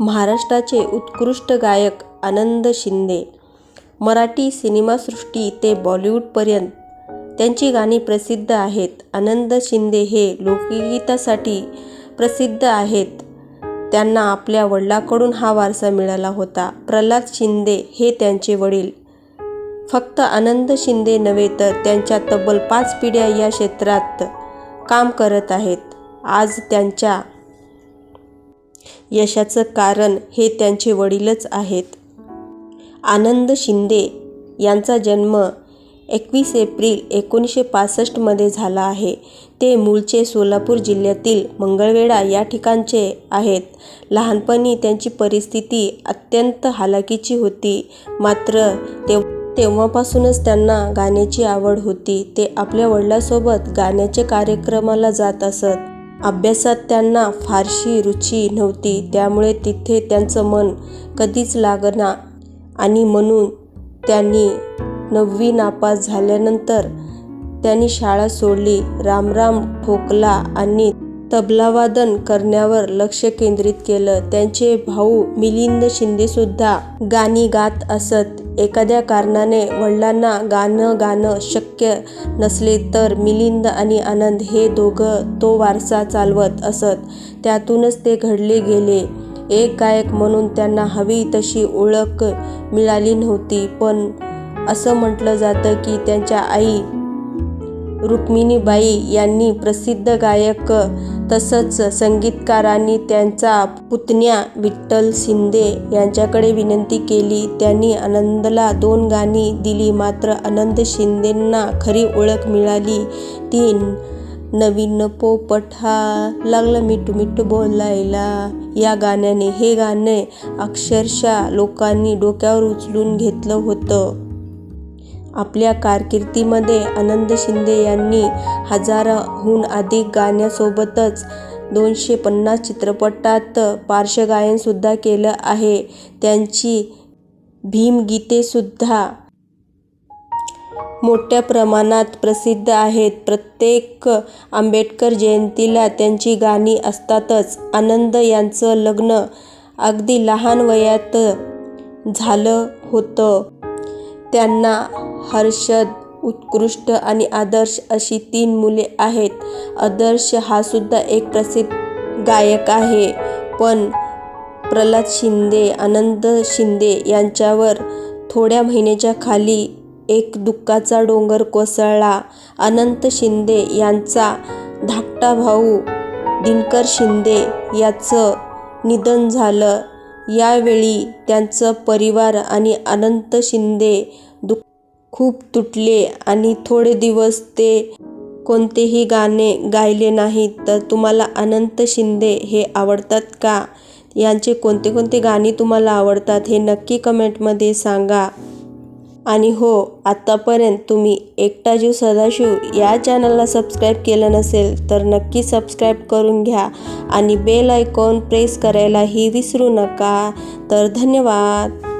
महाराष्ट्राचे उत्कृष्ट गायक आनंद शिंदे. मराठी सिनेमासृष्टी ते बॉलिवूडपर्यंत त्यांची गाणी प्रसिद्ध आहेत. आनंद शिंदे हे लोकगीतासाठी प्रसिद्ध आहेत. त्यांना आपल्या वडिलांकडून हा वारसा मिळाला होता. प्रल्हाद शिंदे हे त्यांचे वडील. फक्त आनंद शिंदे नव्हे तर त्यांच्या तब्बल पाच पिढ्या या क्षेत्रात काम करत आहेत. आज त्यांच्या यशाचं कारण हे त्यांचे वडीलच आहेत. आनंद शिंदे यांचा जन्म एकवीस एप्रिल एकोणीसशे पासष्टमध्ये झाला आहे. ते मूळचे सोलापूर जिल्ह्यातील मंगळवेढा या ठिकाणचे आहेत. लहानपणी त्यांची परिस्थिती अत्यंत हालाकीची होती. मात्र तेव तेव्हापासूनच त्यांना गाण्याची आवड होती. ते आपल्या वडिलासोबत गाण्याच्या कार्यक्रमाला जात असत. अभ्यासात त्यांना फारशी रुची नव्हती त्यामुळे तिथे त्यांचं मन कधीच लागना. आणि म्हणून त्यांनी नववी नापास झाल्यानंतर त्यांनी शाळा सोडली. रामराम ठोकला आणि तबलावादन करण्यावर लक्ष केंद्रित केलं. त्यांचे भाऊ मिलिंद शिंदेसुद्धा गाणी गात असत. एखाद्या कारणाने वडिलांना गाणं गाणं शक्य नसले तर मिलिंद आणि आनंद हे दोघं तो वारसा चालवत असत. त्यातूनच ते घडले गेले. एक गायक म्हणून त्यांना हवी तशी ओळख मिळाली नव्हती. पण असं म्हटलं जातं की त्यांच्या आई रुक्मिणीबाई यांनी प्रसिद्ध गायक तसंच संगीतकारांनी त्यांचा पुतण्या विठ्ठल शिंदे यांच्याकडे विनंती केली. त्यांनी आनंदला दोन गाणी दिली. मात्र आनंद शिंदेंना खरी ओळख मिळाली. ती नवीन पोपठा लागलं मिठू मिठू बोलायला. या गाण्याने हे गाणे अक्षरशः लोकांनी डोक्यावर उचलून घेतलं होतं. आपल्या कारकिर्दीमध्ये आनंद शिंदे यांनी हजाराहून अधिक गाण्यासोबतच दोनशे पन्नास चित्रपटात पार्श्वगायनसुद्धा केलं आहे. त्यांची भीमगीतेसुद्धा मोठ्या प्रमाणात प्रसिद्ध आहेत. प्रत्येक आंबेडकर जयंतीला त्यांची गाणी असतातच. आनंद यांचं लग्न अगदी लहान वयात झालं होतं. त्यांना हर्षद उत्कृष्ट आणि आदर्श अशी तीन मुले आहेत. आदर्श हा सुद्धा एक प्रसिद्ध गायक आहे. पण प्रल्हाद शिंदे आनंद शिंदे यांच्यावर थोड्या महिन्याच्या खाली एक दुःखाचा डोंगर कोसळला. अनंत शिंदे यांचा धाकटा भाऊ दिनकर शिंदे याचं निधन झालं. यावेळी त्यांचं परिवार आणि अनंत शिंदे दु खूप तुटले आणि थोडे दिवस ते कोणतेही गाणे गायले नाहीत. तर तुम्हाला अनंत शिंदे हे आवडतात का? यांचे कोणते कोणते गाणी तुम्हाला आवडतात हे नक्की कमेंटमध्ये सांगा. आणि हो आत्तापर्यंत तुम्ही एकटा जीव सदाशिव या चॅनलला सबस्क्राईब केलं नसेल तर नक्की सबस्क्राईब करून घ्या आणि बेल आयकॉन प्रेस करायलाही विसरू नका. तर धन्यवाद.